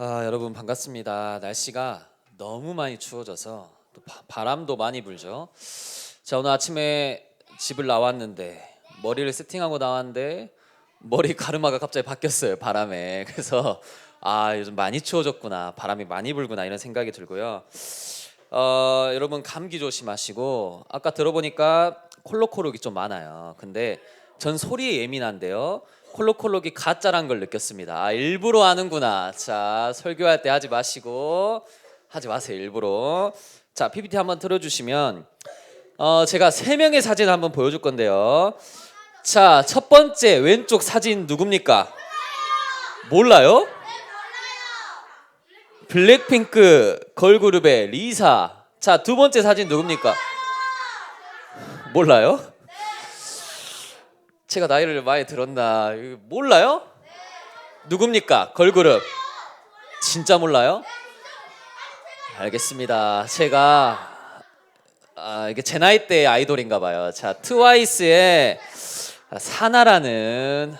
아, 여러분 반갑습니다. 날씨가 너무 많이 추워져서 또 바, 바람도 많이 불죠. 자, 오늘 아침에 집을 나왔는데 머리를 세팅하고 나왔는데 머리 가르마가 갑자기 바뀌었어요. 바람에. 그래서 아, 요즘 많이 추워졌구나. 바람이 많이 불구나 이런 생각이 들고요. 어, 여러분 감기 조심하시고 아까 들어보니까 콜록콜록이 좀 많아요. 근데 전 소리에 예민한데요. 콜록콜록이 가짜란 걸 느꼈습니다. 아, 일부러 하는구나. 자, 설교할 때 하지 마시고 하지 마세요. 일부러. 자, PPT 한번 틀어 주시면 어, 제가 세 명의 사진 한번 보여 줄 건데요. 자, 첫 번째 왼쪽 사진 누굽니까? 몰라요? 블랙핑크 걸그룹의 리사. 자, 두 번째 사진 누굽니까? 몰라요? 제가 나이를 많이 들었나? 몰라요? 누굽니까? 걸그룹. 진짜 몰라요? 알겠습니다. 제가 아, 이게 제 나이 때 아이돌인가 봐요. 자, 트와이스의 사나라는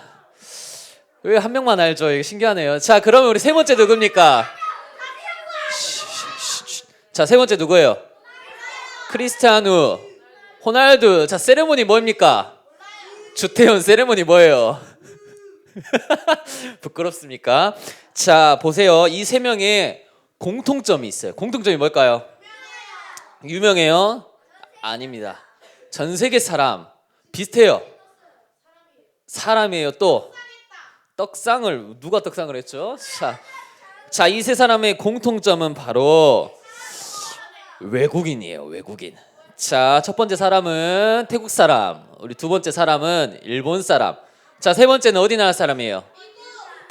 왜 한 명만 알죠? 이거 신기하네요. 자, 그러면 우리 세 번째 누굽니까? 자, 세 번째 누구예요? 크리스티아누, 호날두. 자, 세레모니 뭐입니까? 주태현 세레모니 뭐예요? 부끄럽습니까? 자, 보세요. 이 세 명의 공통점이 있어요. 공통점이 뭘까요? 유명해요? 아닙니다. 전 세계 사람 비슷해요. 사람이에요. 또 떡상을 누가 떡상을 했죠? 자, 자, 이 세 사람의 공통점은 바로 외국인이에요. 외국인. 자, 첫 번째 사람은 태국 사람. 우리 두 번째 사람은 일본 사람. 자, 세 번째는 어디 나라 사람이에요?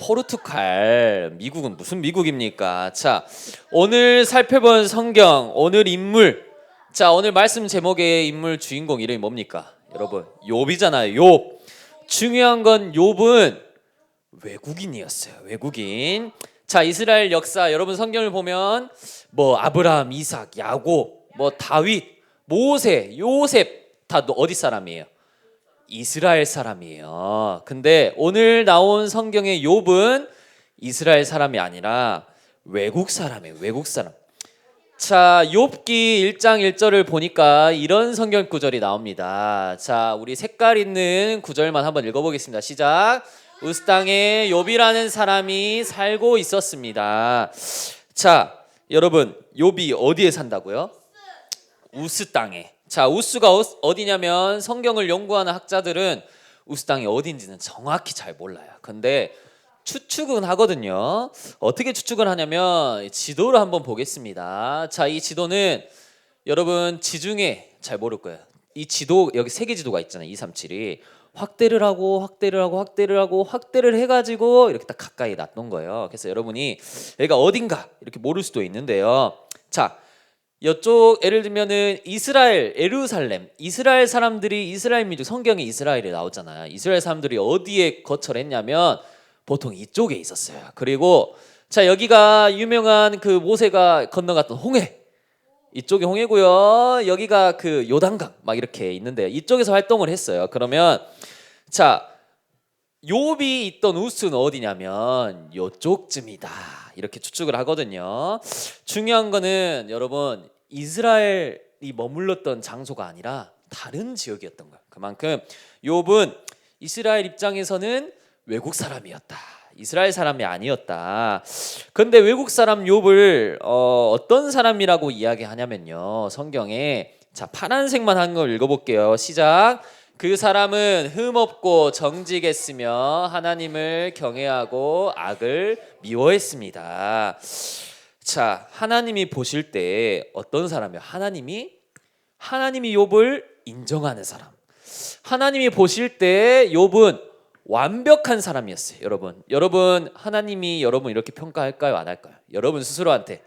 포르투갈. 미국은 무슨 미국입니까? 자, 오늘 살펴본 성경, 오늘 인물. 자, 오늘 말씀 제목의 인물 주인공 이름이 뭡니까? 여러분, 욥이잖아요. 욥. 중요한 건 욥은 외국인이었어요. 외국인. 자, 이스라엘 역사 여러분 성경을 보면 뭐 아브라함, 이삭, 야곱, 뭐 다윗, 모세, 요셉 다 어디 사람이에요? 이스라엘 사람이에요. 근데 오늘 나온 성경의 욥은 이스라엘 사람이 아니라 외국 사람이에요. 외국 사람. 자, 욥기 1장 1절을 보니까 이런 성경 구절이 나옵니다. 자, 우리 색깔 있는 구절만 한번 읽어 보겠습니다. 시작. 우스 땅에 욥이라는 사람이 살고 있었습니다. 자, 여러분, 욥이 어디에 산다고요? 우스 땅에. 자, 우스가 어- 어디냐면 성경을 연구하는 학자들은 우스 땅이 어딘지는 정확히 잘 몰라요. 근데 추측은 하거든요. 어떻게 추측을 하냐면 지도를 한번 보겠습니다. 자, 이 지도는 여러분 지중해 잘 모를 거예요. 이 지도 여기 세계 지도가 있잖아요. 237이 확대를 하고 확대를 하고 확대를 하고 확대를 해가지고 이렇게 딱 가까이 놨던 거예요. 그래서 여러분이 여기가 어딘가 이렇게 모를 수도 있는데요. 자, 이쪽 예를 들면은 이스라엘 예루살렘 이스라엘 사람들이 이스라엘 민족 성경에 이스라엘이 나오잖아요. 이스라엘 사람들이 어디에 거처를 했냐면 보통 이쪽에 있었어요. 그리고 자 여기가 유명한 그 모세가 건너갔던 홍해 이쪽이 홍해고요. 여기가 그 요단강 막 이렇게 있는데 이쪽에서 활동을 했어요. 그러면 자 욥이 있던 우스는 어디냐면 요쪽쯤이다 이렇게 추측을 하거든요. 중요한 거는 여러분 이스라엘이 머물렀던 장소가 아니라 다른 지역이었던 거예요. 그만큼 욥은 이스라엘 입장에서는 외국 사람이었다. 이스라엘 사람이 아니었다. 근데 외국 사람 욥을 어, 어떤 사람이라고 이야기하냐면요. 성경에 자 파란색만 한 걸 읽어볼게요. 시작. 그 사람은 흠없고 정직했으며 하나님을 경외하고 악을 미워했습니다. 자, 하나님이 보실 때 어떤 사람이요? 하나님이 하나님이 욥을 인정하는 사람. 하나님이 보실 때 욥은 완벽한 사람이었어요, 여러분. 여러분 하나님이 여러분 이렇게 평가할까요, 안 할까요? 여러분 스스로한테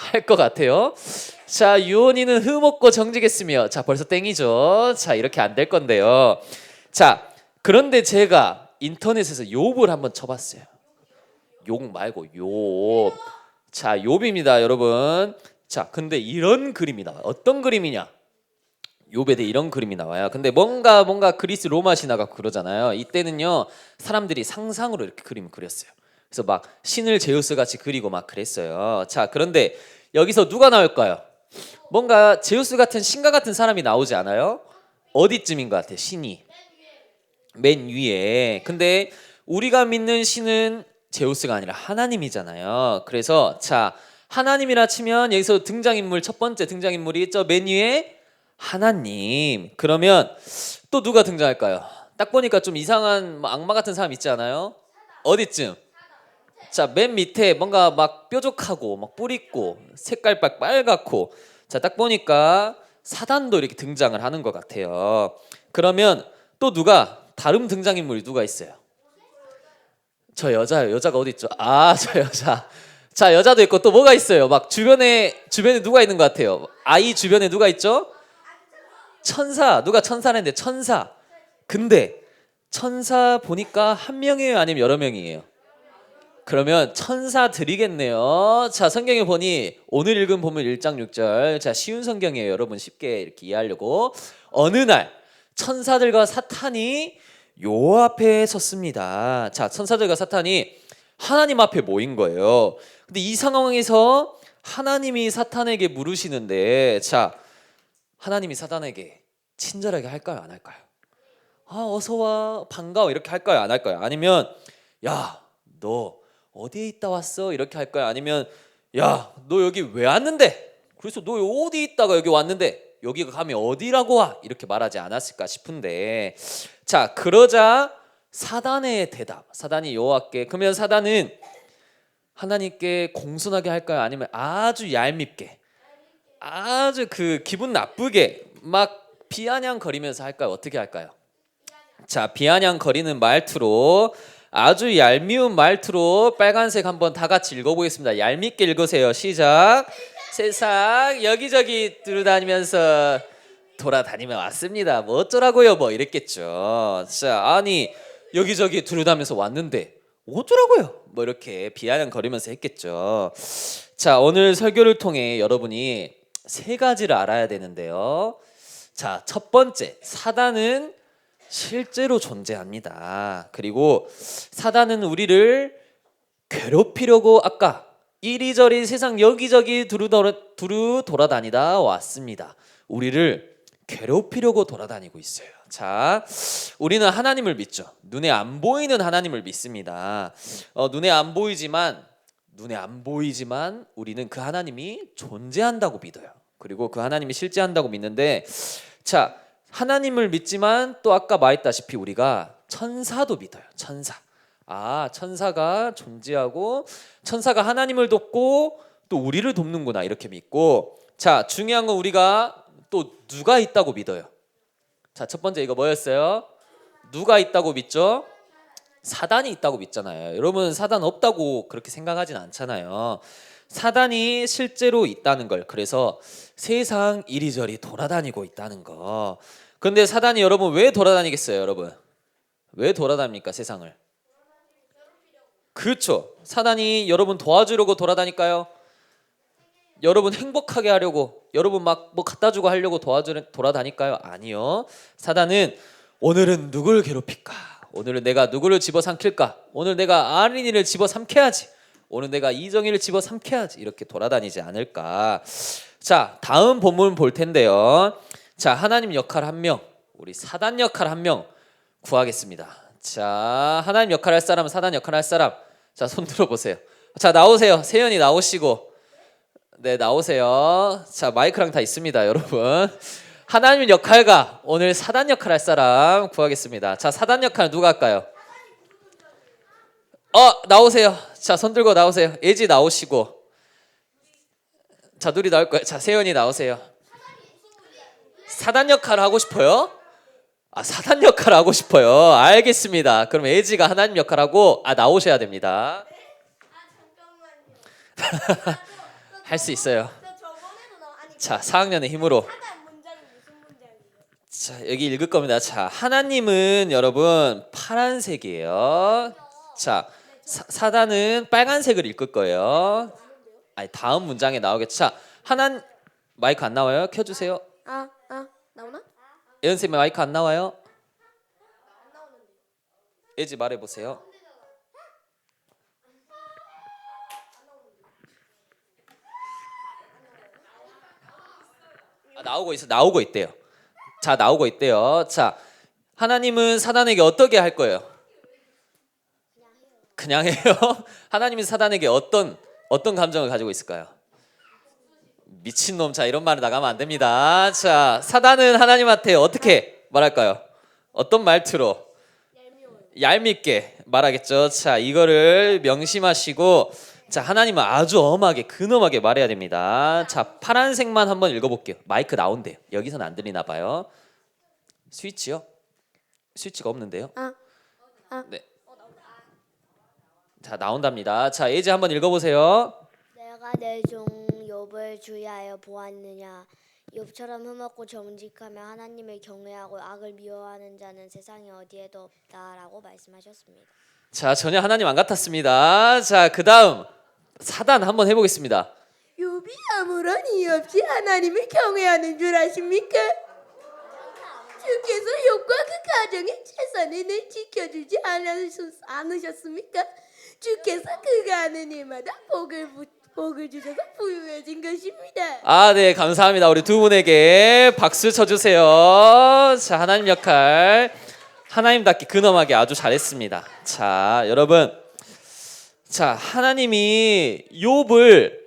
할 것 같아요. 자, 유온이는 흠없고 정직했으며, 자 벌써 땡이죠. 자 이렇게 안 될 건데요. 자 그런데 제가 인터넷에서 욥을 한번 쳐봤어요. 욕 말고 욥. 자 욥입니다, 여러분. 자 근데 이런 그림이 나와요. 어떤 그림이냐? 욥에 대해 이런 그림이 나와요. 근데 뭔가 뭔가 그리스 로마 신화가 그러잖아요. 이때는요 사람들이 상상으로 이렇게 그림을 그렸어요. 그래서 막 신을 제우스 같이 그리고 막 그랬어요. 자, 그런데 여기서 누가 나올까요? 뭔가 제우스 같은 신과 같은 사람이 나오지 않아요? 어디쯤인 것 같아요? 신이 맨 위에. 근데 우리가 믿는 신은 제우스가 아니라 하나님이잖아요. 그래서 자 하나님이라 치면 여기서 등장인물 첫 번째 등장인물이 저 맨 위에 하나님. 그러면 또 누가 등장할까요? 딱 보니까 좀 이상한 뭐 악마 같은 사람 있지 않아요? 어디쯤? 자, 맨 밑에 뭔가 막 뾰족하고 막 뿔 있고 색깔 막 빨갛고 자, 딱 보니까 사단도 이렇게 등장을 하는 것 같아요. 그러면 또 누가 다른 등장인물이 누가 있어요? 저 여자요. 여자가 어디 있죠? 아, 저 여자. 자, 여자도 있고 또 뭐가 있어요? 막 주변에 주변에 누가 있는 것 같아요? 아이 주변에 누가 있죠? 천사. 누가 천사인데 천사. 근데 천사 보니까 한 명이에요, 아니면 여러 명이에요? 그러면 천사들이겠네요. 자, 성경에 보니 오늘 읽은 본문 1장 6절. 자, 쉬운 성경이에요. 여러분 쉽게 이렇게 이해하려고. 어느 날 천사들과 사탄이 요 앞에 섰습니다. 자, 천사들과 사탄이 하나님 앞에 모인 거예요. 근데 이 상황에서 하나님이 사탄에게 물으시는데 자, 하나님이 사탄에게 친절하게 할까요, 안 할까요? 아, 어서 와. 반가워. 이렇게 할까요, 안 할까요? 아니면 야, 너 어디에 있다 왔어? 이렇게 할까요? 아니면 야, 너 여기 왜 왔는데? 그래서 너 어디 있다가 여기 왔는데 여기 가면 어디라고 와? 이렇게 말하지 않았을까 싶은데 자, 그러자 사단의 대답. 사단이 여호와께 그러면 사단은 하나님께 공손하게 할까요? 아니면 아주 얄밉게 아주 그 기분 나쁘게 막 비아냥거리면서 할까요? 어떻게 할까요? 자, 비아냥거리는 말투로 아주 얄미운 말투로 빨간색 한번 다 같이 읽어보겠습니다. 얄밉게 읽으세요. 시작. 세상 여기저기 들어다니면서 돌아다니며 왔습니다. 뭐 어쩌라고요? 뭐 이랬겠죠. 자, 아니 여기저기 두루다면서 왔는데 어쩌라고요? 뭐 이렇게 비아냥거리면서 했겠죠. 자, 오늘 설교를 통해 여러분이 세 가지를 알아야 되는데요. 자, 첫 번째 사단은 실제로 존재합니다. 그리고 사단은 우리를 괴롭히려고 아까 이리저리 세상 여기저기 두루, 돌아, 두루 돌아다니다 왔습니다. 우리를 괴롭히려고 돌아다니고 있어요. 자, 우리는 하나님을 믿죠. 눈에 안 보이는 하나님을 믿습니다. 어, 눈에 안 보이지만 눈에 안 보이지만 우리는 그 하나님이 존재한다고 믿어요. 그리고 그 하나님이 실제한다고 믿는데 자, 하나님을 믿지만 또 아까 말했다시피 우리가 천사도 믿어요. 천사. 아, 천사가 존재하고 천사가 하나님을 돕고 또 우리를 돕는구나 이렇게 믿고 자, 중요한 건 우리가 또 누가 있다고 믿어요. 자, 첫 번째 이거 뭐였어요? 누가 있다고 믿죠? 사단이 있다고 믿잖아요. 여러분 사단 없다고 그렇게 생각하진 않잖아요. 사단이 실제로 있다는 걸 그래서 세상 이리저리 돌아다니고 있다는 거. 근데 사단이 여러분 왜 돌아다니겠어요, 여러분? 왜 돌아다닙니까, 세상을? 그렇죠. 사단이 여러분 도와주려고 돌아다닐까요? 여러분 행복하게 하려고 여러분 막 뭐 갖다 주고 하려고 도와주 돌아다닐까요? 아니요. 사단은 오늘은 누굴 괴롭힐까? 오늘은 내가 누구를 집어삼킬까? 오늘 내가 아린이를 집어삼켜야지. 오늘 내가 이정희를 집어 삼켜야지. 이렇게 돌아다니지 않을까? 자, 다음 본문 볼 텐데요. 자, 하나님 역할 한 명, 우리 사단 역할 한 명 구하겠습니다. 자, 하나님 역할 할 사람, 사단 역할 할 사람. 자, 손 들어 보세요. 자, 나오세요. 세연이 나오시고. 네, 나오세요. 자, 마이크랑 다 있습니다, 여러분. 하나님 역할과 오늘 사단 역할 할 사람 구하겠습니다. 자, 사단 역할 누가 할까요? 어, 나오세요. 자, 손 들고 나오세요. 예지 나오시고. 자, 둘이 나올 거예요. 자, 세연이 나오세요. 사단 역할을 하고 싶어요? 아, 사단 역할을 하고 싶어요. 알겠습니다. 그럼 예지가 하나님 역할하고 아, 나오셔야 됩니다. 할 수 있어요. 자, 4학년의 힘으로. 자, 여기 읽을 겁니다. 자, 하나님은 여러분 파란색이에요. 자, 사, 단은 빨간색을 읽을 거예요. 아니 다음 문장에 나오겠죠. 하나 마이크 안 나와요? 켜주세요. 아, 아, 나오나? 예은 쌤 마이크 안 나와요? 예지 말해 보세요. 아, 나오고 있어, 나오고 있대요. 자, 나오고 있대요. 자, 하나님은 사단에게 어떻게 할 거예요? 그냥 해요. 하나님은 사단에게 어떤 어떤 감정을 가지고 있을까요? 미친놈 자 이런 말을 나가면 안 됩니다. 자, 사단은 하나님한테 어떻게 말할까요? 어떤 말투로? 얄밉게 말하겠죠. 자, 이거를 명심하시고 자, 하나님은 아주 엄하게 근엄하게 말해야 됩니다. 자, 파란색만 한번 읽어볼게요. 마이크 나온대요. 여기서는 안 들리나 봐요. 스위치요? 스위치가 없는데요. 아, 아. 네. 자, 나온답니다. 자, 예지 한번 읽어보세요. 내가 내 종 욥을 주의하여 보았느냐 욥처럼 흠없고 정직하며 하나님을 경외하고 악을 미워하는 자는 세상에 어디에도 없다라고 말씀하셨습니다. 자, 전혀 하나님 안 같았습니다. 자, 그 다음 사단 한번 해보겠습니다. 욥이 아무런 이유 없이 하나님을 경외하는 줄 아십니까? 주께서 욥과 그 가정의 재산을 지켜주지 않으셨, 않으셨습니까? 주께서 그가 하는 일마다 복을 부- 복을 주셔서 부유해진 것입니다. 아, 네, 감사합니다. 우리 두 분에게 박수 쳐주세요. 자, 하나님 역할 하나님답게 근엄하게 아주 잘했습니다. 자, 여러분, 자, 하나님이 욥을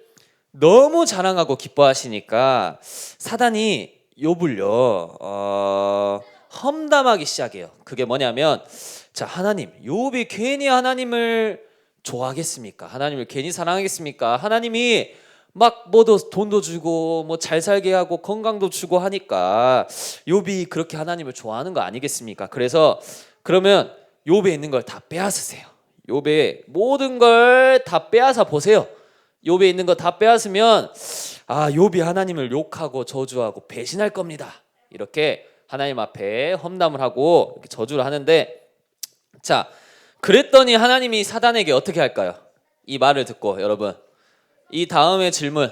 너무 자랑하고 기뻐하시니까 사단이 욥을요, 어, 험담하기 시작해요. 그게 뭐냐면, 자, 하나님, 욥이 괜히 하나님을 좋아하겠습니까? 하나님을 괜히 사랑하겠습니까? 하나님이 막 뭐도 돈도 주고 뭐 잘 살게 하고 건강도 주고 하니까 욥이 그렇게 하나님을 좋아하는 거 아니겠습니까? 그래서 그러면 욥에 있는 걸 다 빼앗으세요. 욥의 모든 걸 다 빼앗아 보세요. 욥에 있는 거 다 빼앗으면 아 욥이 하나님을 욕하고 저주하고 배신할 겁니다. 이렇게 하나님 앞에 험담을 하고 이렇게 저주를 하는데 자 그랬더니 하나님이 사단에게 어떻게 할까요? 이 말을 듣고 여러분 이 다음의 질문.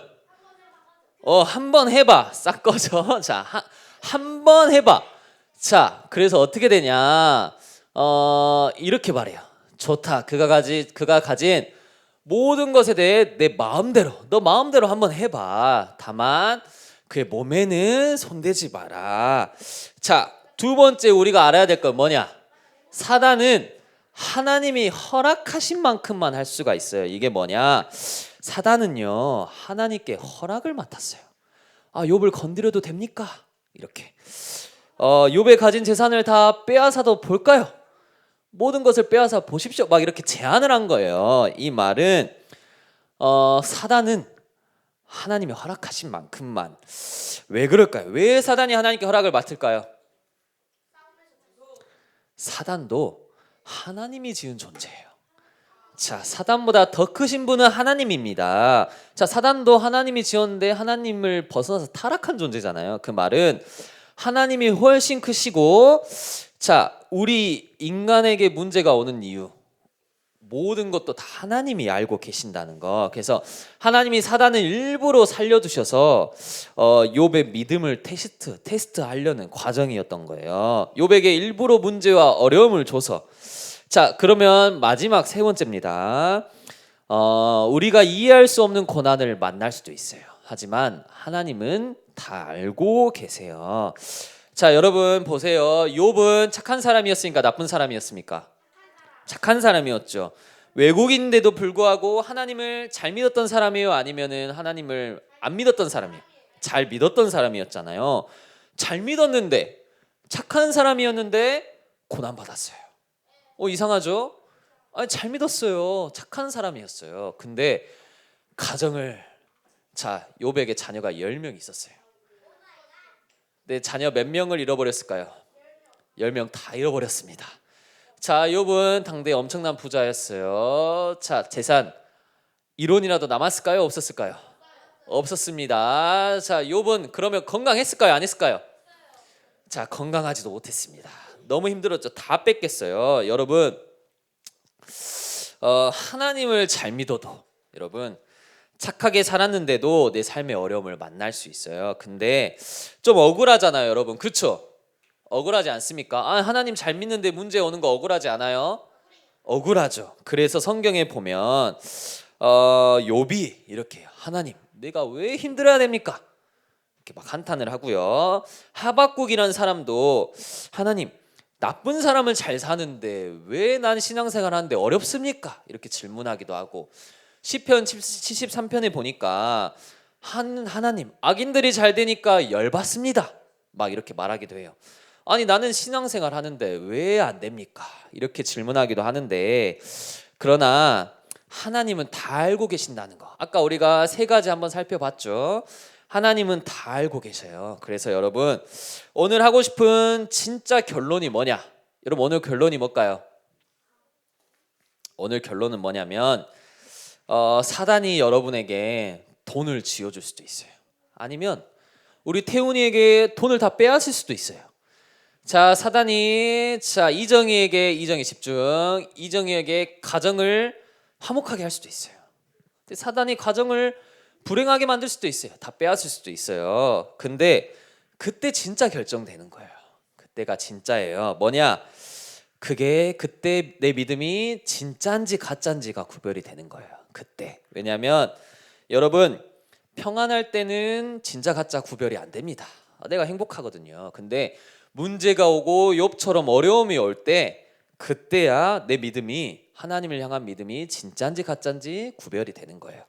어 한 번 해봐. 싹 꺼져. 자 한 번 해봐. 자 그래서 어떻게 되냐? 어 이렇게 말해요. 좋다. 그가 가지 그가 가진 모든 것에 대해 내 마음대로 너 마음대로 한번 해봐. 다만 그의 몸에는 손대지 마라. 자 두 번째 우리가 알아야 될 건 뭐냐? 사단은 하나님이 허락하신 만큼만 할 수가 있어요. 이게 뭐냐? 사단은요 하나님께 허락을 맡았어요. 아 욥을 건드려도 됩니까? 이렇게 어 욥의 가진 재산을 다 빼앗아도 볼까요? 모든 것을 빼앗아 보십시오. 막 이렇게 제안을 한 거예요. 이 말은 어 사단은 하나님이 허락하신 만큼만 왜 그럴까요? 왜 사단이 하나님께 허락을 맡을까요? 사단도 하나님이 지은 존재예요. 자, 사단보다 더 크신 분은 하나님입니다. 자, 사단도 하나님이 지었는데 하나님을 벗어나서 타락한 존재잖아요. 그 말은 하나님이 훨씬 크시고 자, 우리 인간에게 문제가 오는 이유 모든 것도 다 하나님이 알고 계신다는 거. 그래서 하나님이 사단을 일부러 살려두셔서 어, 욥의 믿음을 테스트 테스트 하려는 과정이었던 거예요. 욥에게 일부러 문제와 어려움을 줘서 자 그러면 마지막 세 번째입니다. 어, 우리가 이해할 수 없는 고난을 만날 수도 있어요. 하지만 하나님은 다 알고 계세요. 자 여러분 보세요. 욥은 착한 사람이었으니까 나쁜 사람이었습니까? 착한 사람이었죠. 외국인데도 불구하고 하나님을 잘 믿었던 사람이에요? 아니면은 하나님을 안 믿었던 사람이에요? 잘 믿었던 사람이었잖아요. 잘 믿었는데 착한 사람이었는데 고난 받았어요. 어 이상하죠? 아니 잘 믿었어요. 착한 사람이었어요. 근데 가정을 자 요백의 자녀가 10명 있었어요. 네, 자녀 몇 명을 잃어버렸을까요? 10명 다 잃어버렸습니다. 자, 욥은 당대 엄청난 부자였어요. 자, 재산 1원이라도 남았을까요? 없었을까요? 없었습니다. 자, 욥은 그러면 건강했을까요? 안 했을까요? 자, 건강하지도 못했습니다. 너무 힘들었죠. 다 뺏겼어요. 여러분, 어, 하나님을 잘 믿어도 여러분 착하게 살았는데도 내 삶의 어려움을 만날 수 있어요. 근데 좀 억울하잖아요, 여러분. 그렇죠? 억울하지 않습니까? 아, 하나님 잘 믿는데 문제 오는 거 억울하지 않아요? 억울하죠. 그래서 성경에 보면 어, 욥이 이렇게. 하나님, 내가 왜 힘들어야 됩니까? 이렇게 막 한탄을 하고요. 하박국이라는 사람도 하나님 나쁜 사람은 잘 사는데 왜 난 신앙생활 하는데 어렵습니까? 이렇게 질문하기도 하고 시편 73편에 보니까 한 하나님 악인들이 잘 되니까 열받습니다. 막 이렇게 말하기도 해요. 아니 나는 신앙생활 하는데 왜 안 됩니까? 이렇게 질문하기도 하는데 그러나 하나님은 다 알고 계신다는 거. 아까 우리가 세 가지 한번 살펴봤죠. 하나님은 다 알고 계셔요. 그래서 여러분 오늘 하고 싶은 진짜 결론이 뭐냐? 여러분 오늘 결론이 뭘까요? 오늘 결론은 뭐냐면 어, 사단이 여러분에게 돈을 쥐어줄 수도 있어요. 아니면 우리 태훈이에게 돈을 다 빼앗을 수도 있어요. 자 사단이 자 이정희에게 이정희 집중 이정희에게 가정을 화목하게 할 수도 있어요. 사단이 가정을 불행하게 만들 수도 있어요. 다 빼앗을 수도 있어요. 근데 그때 진짜 결정되는 거예요. 그때가 진짜예요. 뭐냐? 그게 그때 내 믿음이 진짜인지 가짜인지가 구별이 되는 거예요. 그때. 왜냐하면 여러분 평안할 때는 진짜 가짜 구별이 안 됩니다. 아, 내가 행복하거든요. 근데 문제가 오고 욥처럼 어려움이 올 때 그때야 내 믿음이 하나님을 향한 믿음이 진짜인지 가짜인지 구별이 되는 거예요.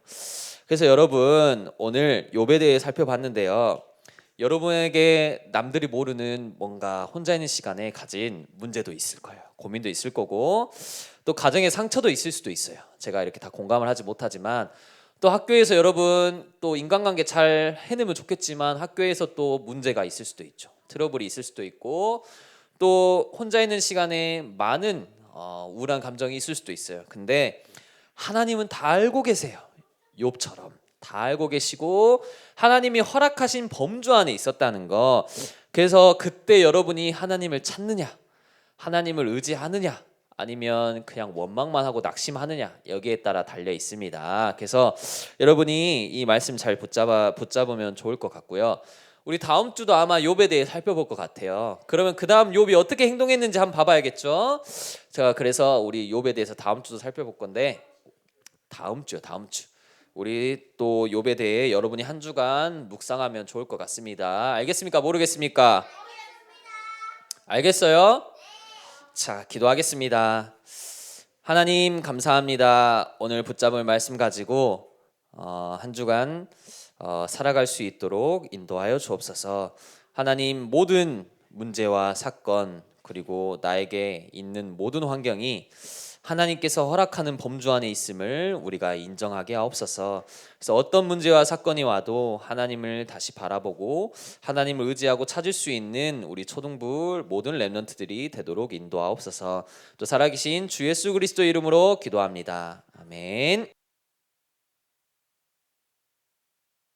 그래서 여러분 오늘 욥에 대해 살펴봤는데요. 여러분에게 남들이 모르는 뭔가 혼자 있는 시간에 가진 문제도 있을 거예요. 고민도 있을 거고 또 가정의 상처도 있을 수도 있어요. 제가 이렇게 다 공감을 하지 못하지만 또 학교에서 여러분 또 인간관계 잘 해내면 좋겠지만 학교에서 또 문제가 있을 수도 있죠. 트러블이 있을 수도 있고 또 혼자 있는 시간에 많은 어, 우울한 감정이 있을 수도 있어요. 근데 하나님은 다 알고 계세요. 욥처럼 다 알고 계시고 하나님이 허락하신 범주 안에 있었다는 거. 그래서 그때 여러분이 하나님을 찾느냐, 하나님을 의지하느냐, 아니면 그냥 원망만 하고 낙심하느냐 여기에 따라 달려 있습니다. 그래서 여러분이 이 말씀 잘 붙잡아 붙잡으면 좋을 것 같고요. 우리 다음 주도 아마 욥에 대해 살펴볼 것 같아요. 그러면 그 다음 욥이 어떻게 행동했는지 한번 봐봐야겠죠. 제가 그래서 우리 욥에 대해서 다음 주도 살펴볼 건데 다음 주요, 다음 주. 우리 또 욥에 대해 여러분이 한 주간 묵상하면 좋을 것 같습니다. 알겠습니까? 모르겠습니까? 알겠어요? 자, 기도하겠습니다. 하나님 감사합니다. 오늘 붙잡을 말씀 가지고 어, 한 주간 어, 살아갈 수 있도록 인도하여 주옵소서. 하나님 모든 문제와 사건 그리고 나에게 있는 모든 환경이 하나님께서 허락하는 범주 안에 있음을 우리가 인정하게 하옵소서. 그래서 어떤 문제와 사건이 와도 하나님을 다시 바라보고 하나님을 의지하고 찾을 수 있는 우리 초등부 모든 렘넌트들이 되도록 인도하옵소서. 또 살아계신 주 예수 그리스도 이름으로 기도합니다. 아멘.